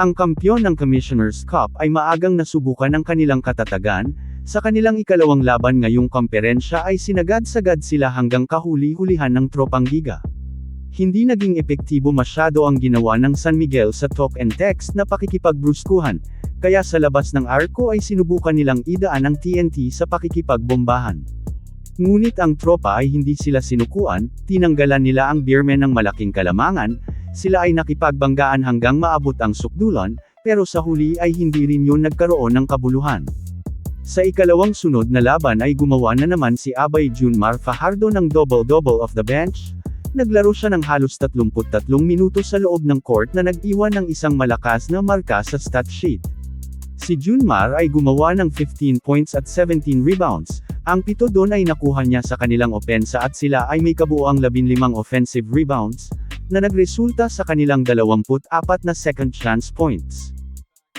Ang kampyon ng Commissioner's Cup ay maagang nasubukan ang kanilang katatagan, sa kanilang ikalawang laban ngayong komperensya ay sinagad-sagad sila hanggang kahuli-hulihan ng tropang giga. Hindi naging epektibo masyado ang ginawa ng San Miguel sa talk and text na pakikipagbruskuhan, kaya sa labas ng arko ay sinubukan nilang idaan ang TNT sa pakikipagbombahan. Ngunit ang tropa ay hindi sila sinukuan, tinanggalan nila ang beermen ng malaking kalamangan, sila ay nakipagbanggaan hanggang maabot ang sukdulan, pero sa huli ay hindi rin yun nagkaroon ng kabuluhan. Sa ikalawang sunod na laban ay gumawa na naman si Abay Junmar Fajardo ng double-double off the bench, Naglaro siya ng halos 33 minuto sa loob ng court na nag-iwan ng isang malakas na marka sa stat sheet. Si Junmar ay gumawa ng 15 points at 17 rebounds, ang pito doon ay nakuha niya sa kanilang opensa at sila ay may kabuoang 15 offensive rebounds, na nagresulta sa kanilang 24 na second chance points.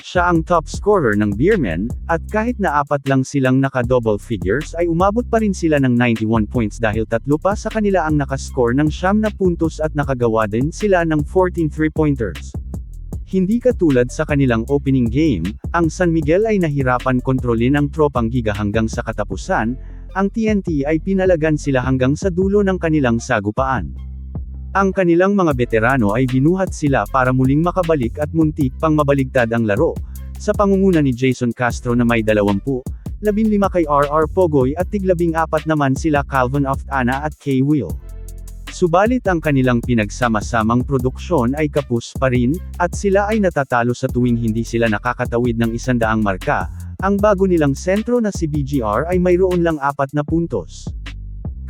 Siya ang top scorer ng Beermen, at kahit na apat lang silang naka-double figures ay umabot pa rin sila ng 91 points dahil tatlo pa sa kanila ang nakascore ng siyam na puntos at nakagawa din sila ng 14 three-pointers. Hindi katulad sa kanilang opening game, ang San Miguel ay nahirapan kontrolin ang tropang giga hanggang sa katapusan, ang TNT ay pinalagan sila hanggang sa dulo ng kanilang sagupaan. Ang kanilang mga veterano ay binuhat sila para muling makabalik at muntik pang mabaligtad ang laro. Sa pangunguna ni Jason Castro na may 20, 15 kay RR Pogoy at tiglabing apat naman sila Calvin Oftana at K. Will. Subalit ang kanilang pinagsama-samang produksyon ay kapus pa rin, at sila ay natatalo sa tuwing hindi sila nakakatawid ng isandaang marka, ang bago nilang sentro na si BGR ay mayroon lang apat na puntos.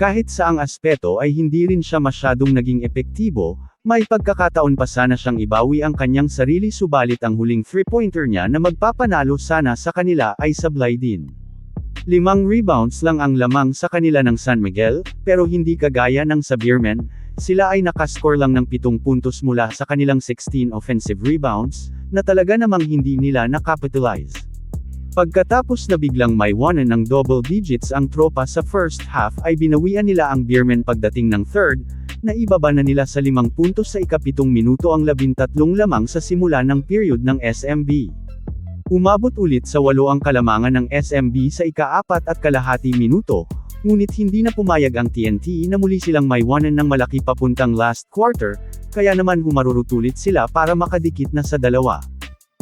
Kahit sa ang aspeto ay hindi rin siya masyadong naging epektibo, may pagkakataon pa sana siyang ibawi ang kanyang sarili subalit ang huling three-pointer niya na magpapanalo sana sa kanila ay sablay din. Limang rebounds lang ang lamang sa kanila ng San Miguel, pero hindi kagaya ng sa Beermen, sila ay nakascore lang ng pitong puntos mula sa kanilang 16 offensive rebounds, na talaga namang hindi nila nakapitalize. Pagkatapos na biglang may one ng double digits ang tropa sa first half ay binawian nila ang Beermen pagdating ng third, na ibaba na nila sa limang puntos sa ikapitong minuto ang labintatlong lamang sa simula ng period ng SMB. Umabot ulit sa walo ang kalamangan ng SMB sa ikaapat at kalahati minuto, ngunit hindi na pumayag ang TNT na muli silang may one ng malaki papuntang last quarter, kaya naman humarurutulit sila para makadikit na sa dalawa.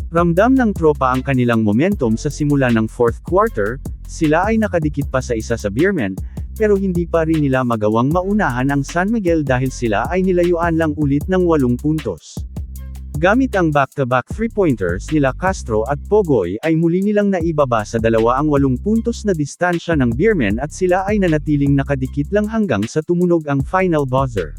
Ramdam ng tropa ang kanilang momentum sa simula ng fourth quarter, sila ay nakadikit pa sa isa sa Beermen, pero hindi pa rin nila magawang maunahan ang San Miguel dahil sila ay nilayuan lang ulit ng walong puntos. Gamit ang back-to-back three-pointers nila Castro at Pogoy ay muli nilang naibaba sa dalawa ang walong puntos na distansya ng Beermen at sila ay nanatiling nakadikit lang hanggang sa tumunog ang final buzzer.